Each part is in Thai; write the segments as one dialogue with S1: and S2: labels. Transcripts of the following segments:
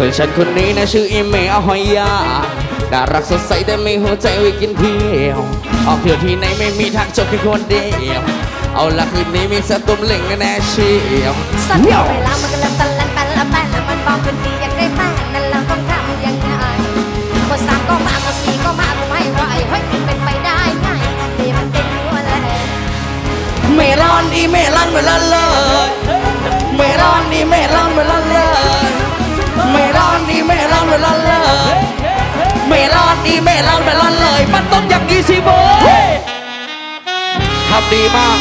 S1: พื่อนฉันคนนี้นะชื่ออีเมลหอยยาน่ารักสดใสแต่ไม่หัวใจไว้กินเที่ยวออกเที่ยวที่ไหนไม่มีทางจบแค่คนเดียวเอาละคืนนี้มีสตุ้มเหล่งแน่เชียว
S2: สักเดียวเวลามันก็เริ่มตันลันปันละแปนแล้วมันบอกขึ้นดีอยากได้แฟนนั่นเราต้องทำยังไงกดสามก็มากดสี่ก็มาก็ไม่ไหวเฮ้ยมันเป็นไปได้ไงนี่มันเป็นหัวแหละ
S1: เมลอนอีเมลอนเมลอนเลย เมลอนอีเมลอนเมลอนเลย มันต้องอย่างนี้สิโบทำดีมาก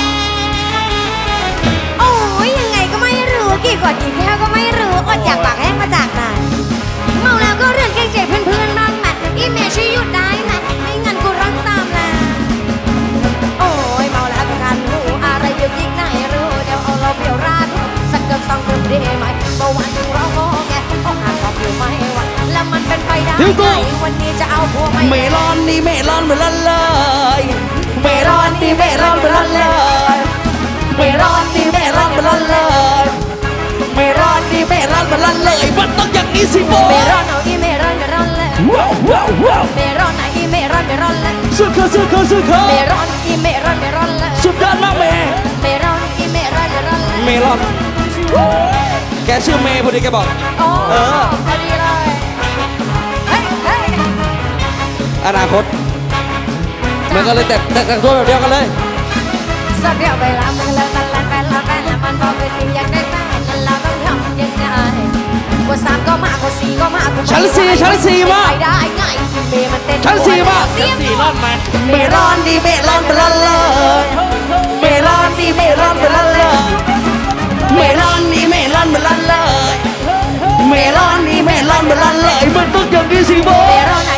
S2: โอ้ยยังไงก็ไม่รู้กี่กดกี่แก้วก็ไม่รู้อดอยากปากแห้งมาจากไหนเมาแล้วก็เรื่องเก่งเจ็บเพื่อนๆบ้างแมทอีเมช่วยหยุดได้ไหมไม่งั้นกูรักตามแล้วโอ้ยเมาแล้วก็คันหูอะไรอยู่ยิ่งไหนรู้เดี๋ยวเอาเราเปรียวราดสักเกือบสองเดือนดีไหมเมื่อวานถึงร้องโง่แงอกหักบอกอยู่ไม่ไหว แล้วมันเป็นไปได้
S1: เดี๋ยว
S2: ไง
S1: ก่อน
S2: วันนี้จะเอาผัวไม่
S1: เมลอนนี่เมลอนเมลอนเลยเมลอนนี่เมลอนเมลอนเลยเมลอนนี่เมลอนเมลอนเลยเมลอนนี่เมลอนเมลอนเลยมันต้องอย่างนี้สิโบ
S2: เมรอนเอาอีเมรอนเมรอนเลย
S1: ว้าวว้าวว้าว
S2: เมรอนเอาอีเมรอนเมรอนเลย
S1: สุดเขาสุดเขาสุดเขา
S2: เมรอนอีเมรอนเมรอนเลย
S1: สุดยอดมากเมย์
S2: เมรอนอีเมรอนเมรอนเลย
S1: เมลอนแกชื่อเมย์พอดีแกบอก
S2: โอ้
S1: เออ
S2: พอดีเลย
S1: อนาคตเหมือนกันเลยแต่แต่แต่งตัวแบบเดียวกันเลย
S2: สักเดียวเวลามันเลยมันแล้วแฟนแล้วแฟนแล้วมันบอกเป็นจริงอยากได้แฟนแล้วเราต้องทำยังไงกว่าสามก็มากกว่าสี่ก็มากกว่า
S1: ชั้นสี่ชั้นสี่มาก
S2: ไปได้ไงเมย์มันเต้น
S1: ชั้นสี่มาก
S2: เตรียมตัว
S1: เมลอนดีเมลอนเมลอนเลยเมลอนดีเมลอนเมลอนเลยเมลอนดีเมลอนเมลอนเลยเมลอนดีเมลอนเมลอนเลยมันต้องอย่างนี้สิโบ
S2: เมรอนไหน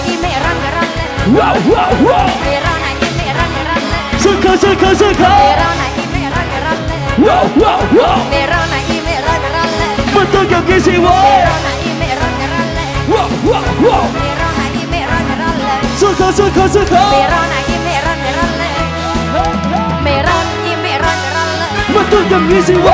S1: ว้าวว้าวว้าว
S2: เมรอนไหนอีเมรอนเมรอนเลย
S1: สุดเขาสุดเขาสุดเขา
S2: เมรอนไหนอีเมรอนเมรอนเลย
S1: ว้าวว้าวว้าว
S2: เมรอนไหนอีเมรอนเมรอนเลย
S1: มันต้องอย่างนี้สิโบ
S2: เมรอนไหนอีเมรอนเมรอนเลย
S1: ว้าวว้าวว้าว
S2: เมรอนไหนอีเมรอนเมรอนเลย
S1: สุดเขาสุดเขาสุดเขา
S2: เมรอนไหนอีเมรอนเมรอนเลยเมรอนอีเมรอนเมรอนเลย
S1: มันต้องอย่างนี้สิโบ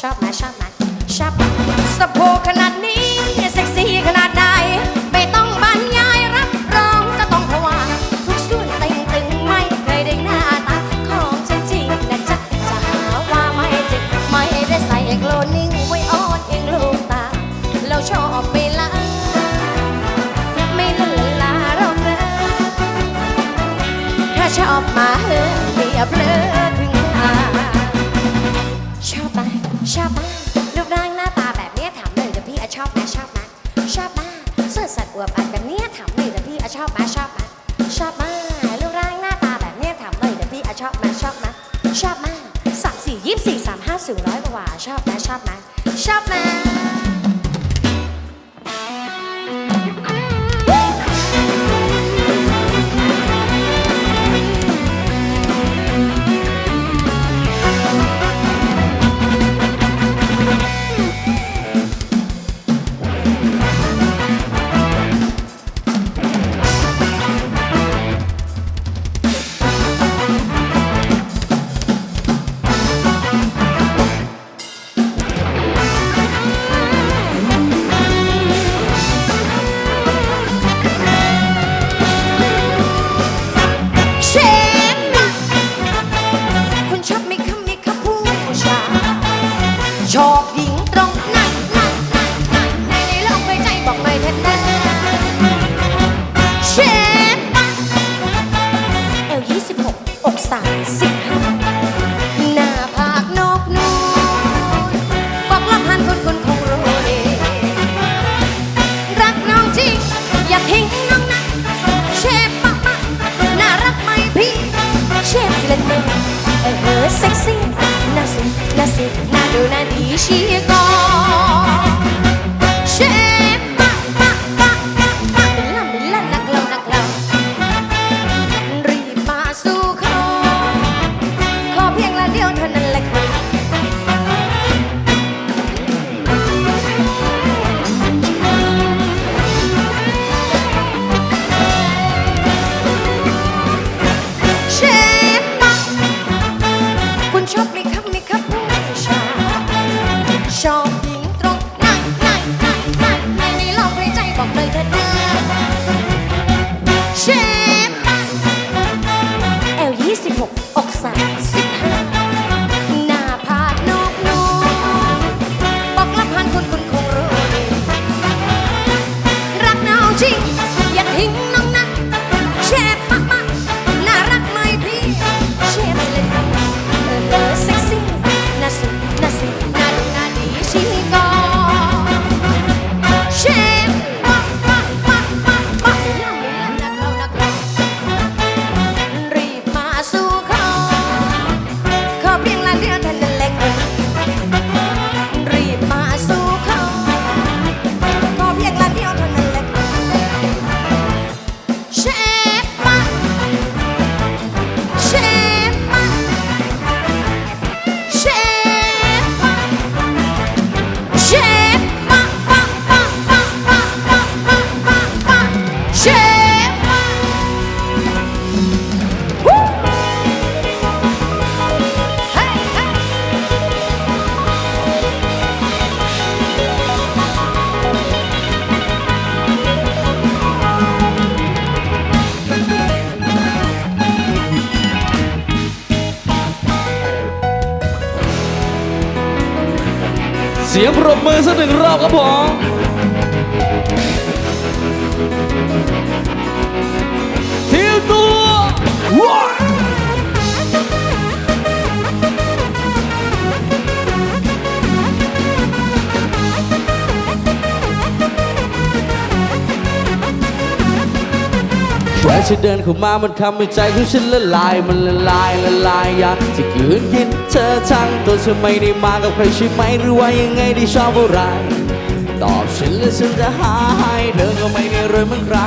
S2: ชอบไหมชอบไหมชอบสะโพกขนาดนี้เซ็กซี่ขนาดใดไม่ต้องบรรยายรับรองจะต้องภาวทุกส่วนเต็งตึงไม่เคยได้หน้าตาของฉันจริงนะจ๊ะจะหาว่าไม่จริงไม่ได้ใส่โคลนิ่งไว้อ่อนเองลูกตาแล้วชอบไปละไม่ละละลาเราเรอถ้าชอบมาเฮอเรียบเลอ สูงร้อยกว่า ชอบไหมชอบไหมชอบไหม อกสามสิบ สียงป
S1: รบมือสักหนึ่งรอบครับผม แค่ฉันเดินเข้ามามันทำให้ใจของฉันละลายมันละลายละลายอยากจะกืนกินเธอทั้งตัวเธอไม่ได้มากับใครใช่ไหมหรือว่ายังไงที่ชอบอะไร ตอบฉันแล้วฉันจะหาให้เธอก็ไม่ได้รวยเหมือนใคร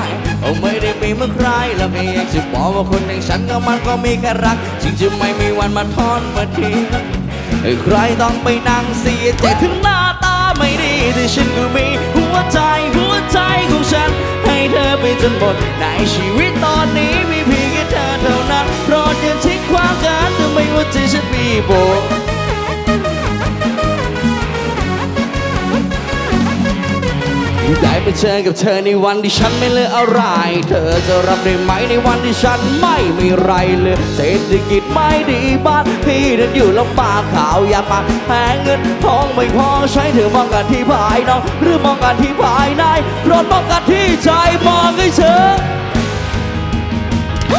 S1: โอ้ไม่ได้มีเหมือนใครแล้วก็อยากจะบอกว่าคนอย่างฉันก็มันก็มีแค่รักจริงจะไม่มีวันมาทอนมาทีให้ใครต้องไปนั่งเสียใจถึงหน้าตาไม่ดีแต่ฉันก็มีหัวใจหัวใจ นหมดในชีวิตตอนนี้มีเพียงแค่เธอเท่านั้นโปรดอย่าทิ้งความกันทำไมว่าใจฉันมีโบ ได้ไปเจอกับเธอในวันที่ฉันไม่เหลืออะไร เธอจะรับได้ไหมในวันที่ฉันไม่มีไรเลยเศรษฐกิจไม่ดีบ้านพี่นั้นอยู่ลำบากข่าวอยากมาแพงเงินทองไม่พอใช้เธอมองกันที่ภายนอกหรือมองกันที่ภายในโปรดมองกันที่ใจมองให้เธอ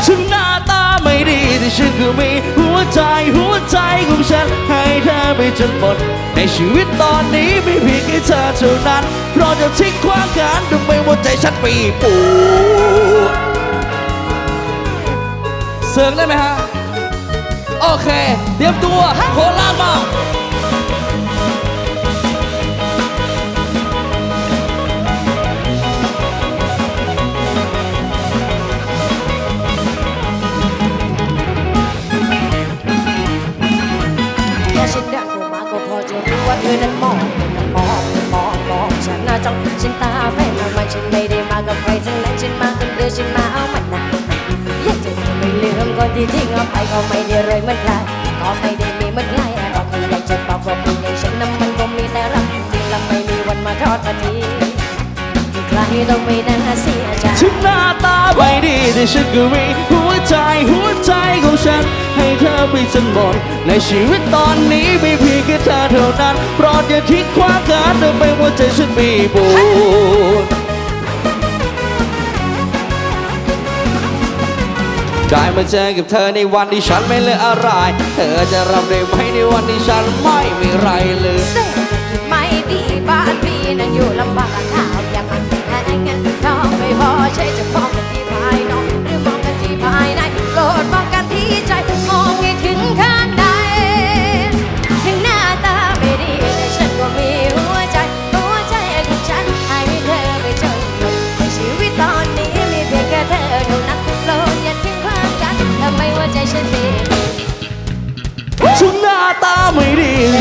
S1: ถึงหน้าตาไม่ดีแต่ฉันก็มีหัวใจหัวใจของฉัน ให้เธอไปจนหมด ในชีวิตตอนนี้ไม่เพียงแค่เธอเท่านั้น เพราะจะทิ้งความกันทำไมหัวใจฉันปีปูเสิร์งได้ไหมฮะ โอเค เตรียมตัวโครามา
S2: ว่าไปก็ไม่ได้รวยเหมือนใครก็ไม่ได้มีเหมือนใครก็แค่อยากจะบอกว่าผู้อย่างฉันนั้นมันก็มีแต่รักจริงและไม่มีวันมาทอดมาทีใครต้องไม่น่าเสียใจ
S1: ถึงหน้าตาไม่ดีแต่ฉันก็มีหัวใจหัวใจของฉัน ให้เธอไปจนหมดในชีวิตตอนนี้มีเพียงแค่เธอเท่านั้นโปรดอย่าทิ้งความกันเธอไปหัวใจฉันมีบุญ ได้มาเจอกับเธอในวันที่ฉันไม่เหลืออะไร เธอจะรับได้ไหมในวันที่ฉันไม่มีไรเลย
S2: เศรษฐกิจไม่ดีบ้านพี่นั้นอยู่ลำบากข้าวยังมันแพงเงินทองไม่พอใช้จะพองกันที่พาย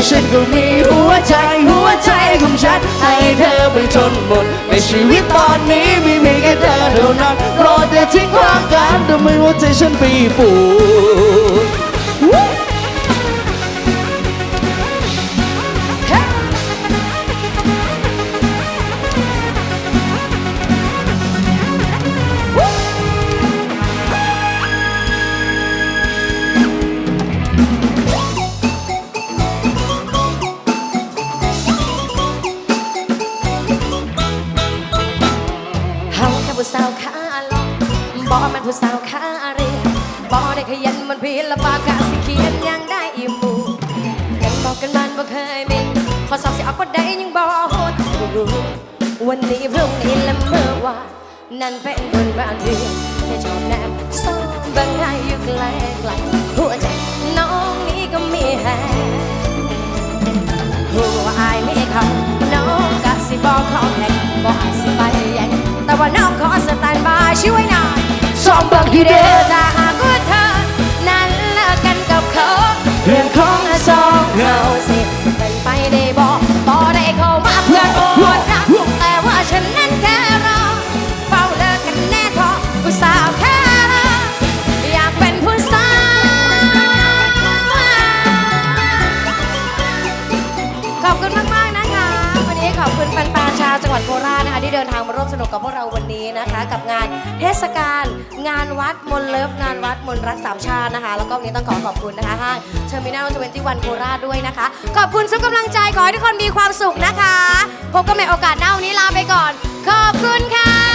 S2: ที่ฉันก็มีหัวใจ หัวใจของฉัน ให้เธอไปจนหมด ในชีวิตตอนนี้มีมีแค่เธอเท่านั้นโปรดอย่าทิ้งความกันทำไมว่า
S1: ใจฉันปีปู
S2: บ่เคยมีขอสอบสิเอาก็ได้ยังบอกโหดรู้วันนี้พรุ่งนี้และเมื่อวานนั่นเป็นคนบ้านเรือนแค่ชอบแนบซ่อนบางให้อยู่ไกลไกลหัวใจน้องนี้ก็มีแฮงหัวอายไม่เขาน้องกะสิบอกขอแข่งบอกอาจสิไปแย่งแต่ว่าน้องขอสแตนบายช่วยหน่อยสองเบิกอยู่เด้อถ้าหากว่าเธอ มนรักสามชาตินะคะ แล้วก็วันนี้ต้องขอขอบคุณนะคะห้างเทอร์มินัล21โคราชด้วยนะคะ ขอบคุณทุกกำลังใจขอให้ทุกคนมีความสุขนะคะ พบกันใหม่โอกาสหน้าวันนี้ลาไปก่อน ขอบคุณค่ะ